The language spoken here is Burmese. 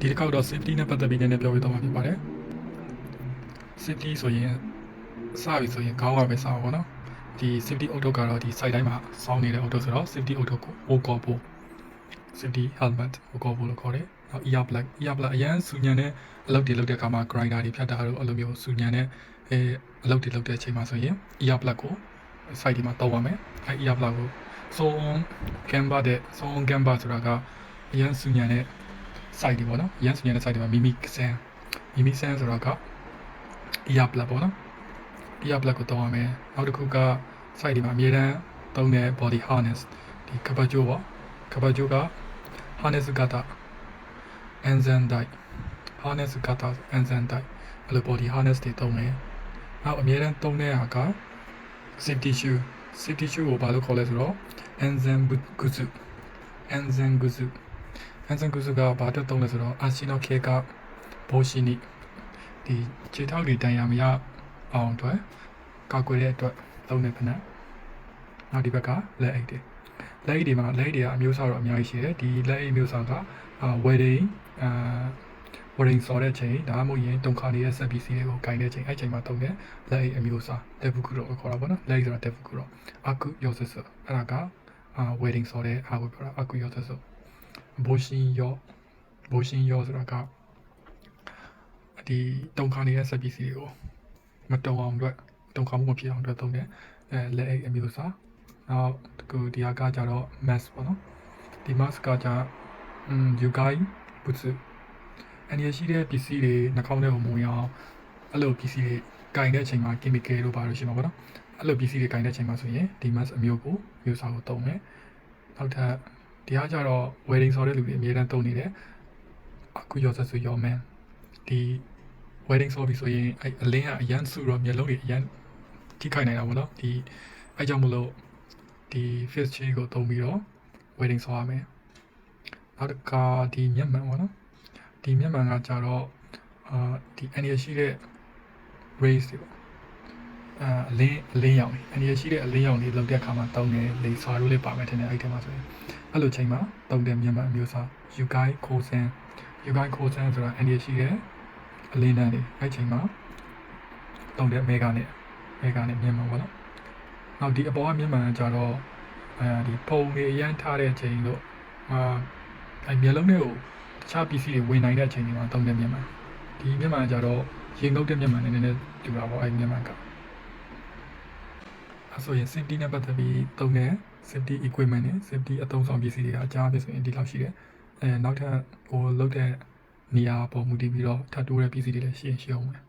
ဒီတစ်ခေါက်တော့ safety နဲ့ပတ်သက်ပြီးနည်းနည်းပြောပြတော့မှာဖြစ်ပါတယ် safety ဆိုရင်စပြီဆိုရင်ခေါင်းကပဲစအောင်ပေါ့နော်ဒီ safety auto ကတော့ဒီ site တိုင်းမှာစောင်းနေတဲ့ auto ဆိုတော့ safety auto ကို O ကောဖို့ safety helmet ကိုကောဖို့လို့ခေါ်တယ်နောက် ear plug ear plug အရန်စူညံတဲ့အလုပ်တွေလုပ်တဲ့အခါမှာ grinder တွေဖြတ်တာတို့အဲ့လိုမျိုးစူညံတဲ့အဲအလုပ်တွေလုပ်တဲ့အချိန်မှာဆိုရင် ear plug ကို site ဒီမှာတောက်ပါမယ်အဲ ear plug ကို zone camber တဲ့ zone camber ဆိုတာကအရန်စူညံတဲ့ site တွေပေါ့နော်အရန်စူညံတဲ့ site တွေမှာ mimic sound mimic sound ဆိုတာက ear plug ပေါ့နော် ear plug ကိုတောင်းရမယ်နောက်တစ်ခုက site ဒီမှာအမြဲတမ်းသုံးတဲ့ body harness ဒီကပတ်ကြိုးပေါ့ကပတ်ကြိုးက harness ကတာ enzyme type harness ကတာ enzyme type အဲ့လို body harness တွေသုံးမယ်နောက်အမြဲတမ်းသုံးတဲ့ဟာက safety shoe safety shoe ကိုဘာလို့ခေါ်လဲဆိုတော့ enzyme guzu enzyme guzu enzyme guzu ကဘာအတွက်သုံးလဲဆိုတော့ arsenal care ကဘောရှိနိဒီခြေထောက်တွေတန်ရာမရအောင်အတွက်ကောက်ွယ်တဲ့အတွက်သုံးတဲ့ဖက်နဲ့နောက်ဒီဘက်ကလက်အိတ်တွေလက်အိတ်တွေမှာလက်အိတ်တွေကအမျိုးအစားတော့အများကြီးရှိတယ်ဒီလက်အိတ်မျိုးအစားကအာ wedding အာ wedding ဆော်တဲ့ချိန်ဒါမှမဟုတ်ရင်တုံခါနေတဲ့ set PC တွေကိုကင်တဲ့ချိန်အဲ့ချိန်မှာတုံတဲ့လက်အိတ်အမျိုးအစား defuku တော့ခေါ်တာပေါ့နော်လက်အိတ်ဆိုတာ defuku တော့ aku yosusu အဲ့ဒါကအာ wedding ဆော်တဲ့အားကိုပြောတာ aku yosusu ဘိုရှင်ယော ဘိုရှင်ယောဆိုတာကဒီတုံခါနေတဲ့ set PC တွေကိုမတုံအောင်အတွက်တုံခါမှုမဖြစ်အောင်အတွက်တုံတဲ့အဲလက်အိတ်အမျိုးအစားနောက်တကူဒီဟာကကြတော့ mask ပေါ့နော်ဒီ mask ကကြอืม yugai butsu အန်ရရှိတဲ့ပစ္စည်းတွေနှာခေါင်းထဲကိုမဝင်အောင်အဲ့လိုပစ္စည်းတွေကင်တဲ့အချိန်မှာ chemical တို့ပါလို့ရှိမှာပေါ့နော်အဲ့လိုပစ္စည်းတွေကင်တဲ့အချိန်မှာဆိုရင်ဒီ mask အမျိုးကိုမျိုးစားကိုတုံးမယ်နောက်ထပ် ဒီဟာကြတော့ wedding ဆော်တဲ့လူတွေအများတန်းတုံးနေတယ်အခုရောဆက်ဆိုရော man ဒီ wedding ဆော်ပြီဆိုရင်အဲ့အလင်းကအရန်ဆူတော့မျက်လုံးတွေအရန်ထိခိုက်နိုင်တာပေါ့နော်ဒီအဲ့ကြောင့်မလို့ဒီ face change ကိုတုံးပြီးတော့ wedding ဆော်ရမယ်နောက်တစ်ခါဒီမျက်မှန်ပေါ့နော်ဒီမျက်မှန်ကကြတော့အာဒီအန်ရရှိတဲ့ race တွေပေါ့အာအလင်းအလင်းရောင်နေအန်ရရှိတဲ့အလင်းရောင်တွေလောက်တဲ့အခါမှာတောင်းတယ်လေစာတို့လေးပါမယ်ထင်တယ်အဲ့ဒီထဲမှာဆိုရင် အဲ့လိုချိန်မှာတောင်းတဲ့မျက်မှန်အမျိုးအစား Yugai Kosen Yugai Kosen ဆိုတာအန်ရရှိတဲ့အလင်းတန်းတွေအဲ့ချိန်မှာတောင်းတဲ့ mega နဲ့ mega နဲ့မျက်မှန်ပေါ့နော်နောက်ဒီအပေါ်ကမျက်မှန်ကကြတော့အဲဒီဖုံတွေအရန်ထားတဲ့ချိန်တို့အာအဲမျက်လုံးတွေကိုတခြားပစ္စည်းတွေဝင်နိုင်တဲ့အချိန်တွေမှာတုံးတဲ့မြန်မာဒီမြန်မာကြတော့ရေငုပ်တဲ့မြန်မာနဲ့နည်းနည်းတူတာပေါ့အဲဒီမြန်မာက အဲဆိုရင် safety နဲ့ပတ်သက်ပြီးတုံးတဲ့ safety equipment နဲ့ safety အသုံးဆောင်ပစ္စည်းတွေကအကြားဖြစ်ဆိုရင်ဒီလောက်ရှိတယ်အဲနောက်ထပ်ဟိုလုတ်တဲ့နေရာပေါ်မူတည်ပြီးတော့ထပ်တိုးတဲ့ပစ္စည်းတွေလည်းရှိရင်ရှိအောင်မယ်